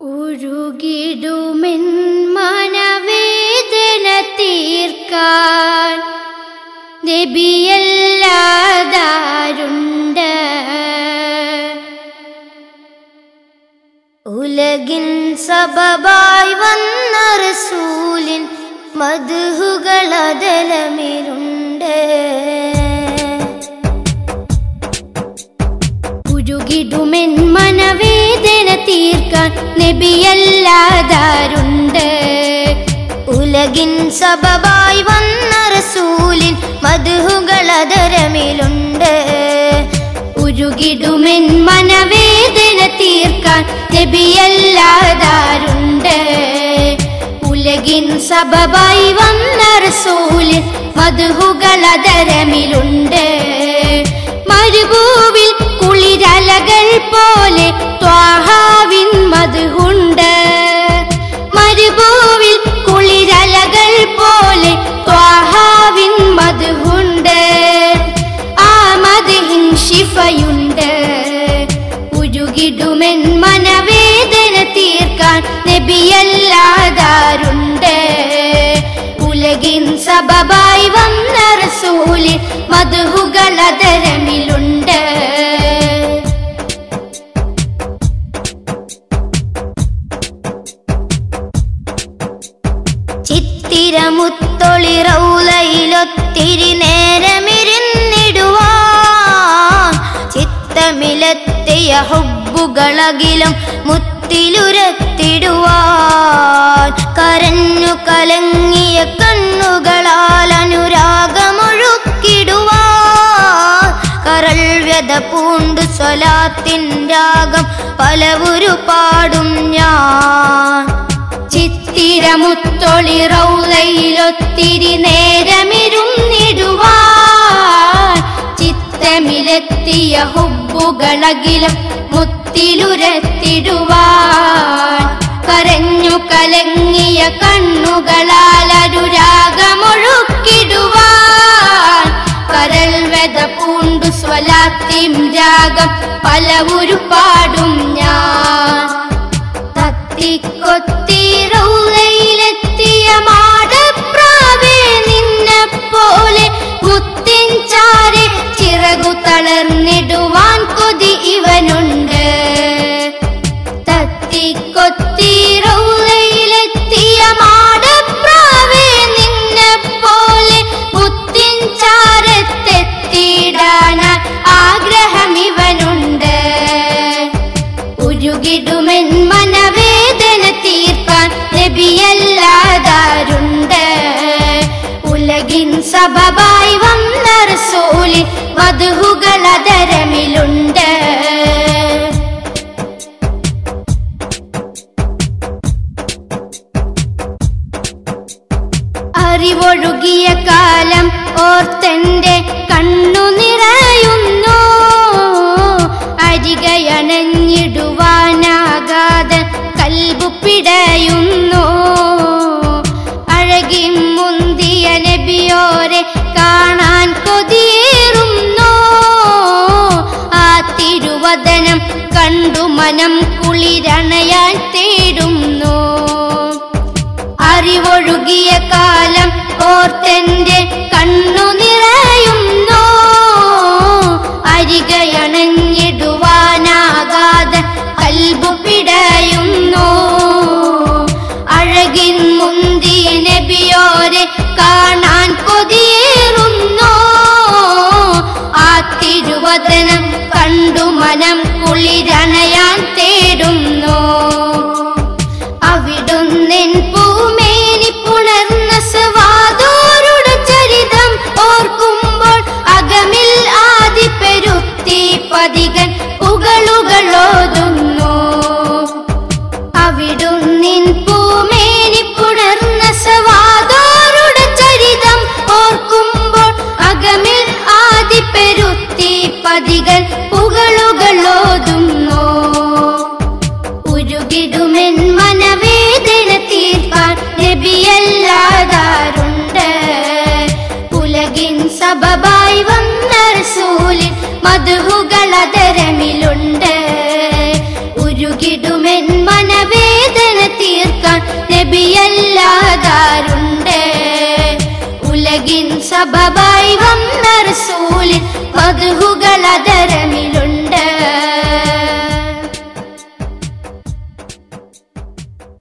ഉരുകിടുമെൻ മനവേദന തീർക്കാൻ നബിയല്ലാതാരുണ്ട്. ഉലകിൻ സബബായി വന്ന റസൂലിൻ മധുഹുകളതലമിലുണ്ട്. ഉരുകിടുമെൻ മനവേദന തീർക്കാൻ നബിയല്ലാതാരുണ്ട്. ഉലകിൻ സബബായി വന്ന റസൂലിൻ മധുഹുകളതരമിലുണ്ട് ഉരുകിടുമെൻ മനവേദന തീർക്കാൻ നബിയല്ലാതാരുണ്ട്. ഉലകിൻ സബബായി വന്ന റസൂലിൻ മധുഹുകളതരമിലുണ്ട് മരുഭൂവിൽ കുളിരലകൾ പോലെ ത്വാഹാവിൻ മധുണ്ട് മരുഭൂവിൽ കുളിരലകൾ പോലെ ത്വാഹാവിൻ മധുണ്ട് ആ മധുഹിൻ ശിഫയുണ്ട്. ഉരുകിടുമെൻ മനവേദന തീർക്കാൻ നബിയല്ലാതാരുണ്ട്. ഉലകിൻ സബബായി വന്ന റസൂലിൻ മധുഹുകളതരമിലുണ്ട് ചിത്തിരമുത്തൊളി റൗലയിലൊത്തിരി നേരമിരുന്നിടുവാൻ. ചിത്തമിലെത്തിയ ഹുബുകളകിലും മുത്തിലുരത്തിടുവാൻ. കരഞ്ഞു കലങ്ങിയ കണ്ണുകളാൽ അനുരാഗമൊഴുക്കിടുവാൻ. കരൾ വ്യത പൂണ്ടു സ്വലാത്തിൻ രാഗം പലവുരു പാടും ഞാൻ. ചിത്തിരമുത്തൊളി ചിത്തമിലെത്തിയ ഹുബുകളകിലും മുത്തിലുരത്തിടുവാൻ. കരഞ്ഞു കലങ്ങിയ കണ്ണുകളാൽ അനുരാഗമൊഴുക്കിടുവാൻ കരൽ വെത പൂണ്ടു സ്വലാത്തിം രാഗം പല പാടും கொத்தீரோ? അറിവൊഴുകിയ കാലം ഓർത്തെന്റെ കണ്ണു നിറയുന്നു. അരികയണഞ്ഞിടുവാനാകാതെ കൽബു പിടയുന്നു. അഴകി മുന്തിയ നബിയോരെ കാണാൻ കൊതിയേറുന്നു. ആ തിരുവദനം കണ്ടു മനം കുളിരണയാൻ തേടുന്നു. അറിവൊഴുകിയ കാലം ഓർത്തെന്റെ കണ്ണു നിറയുന്നു. അരികയണഞ്ഞിടുവാനാകാതെ കൊതുകുകൾ അതരമിലുണ്ട് ഉരുകിടുമെൻ മനവേദന തീർക്കാൻ നബിയല്ലാതാരുണ്ട്. ഉലകിൻ സബബായി വന്ന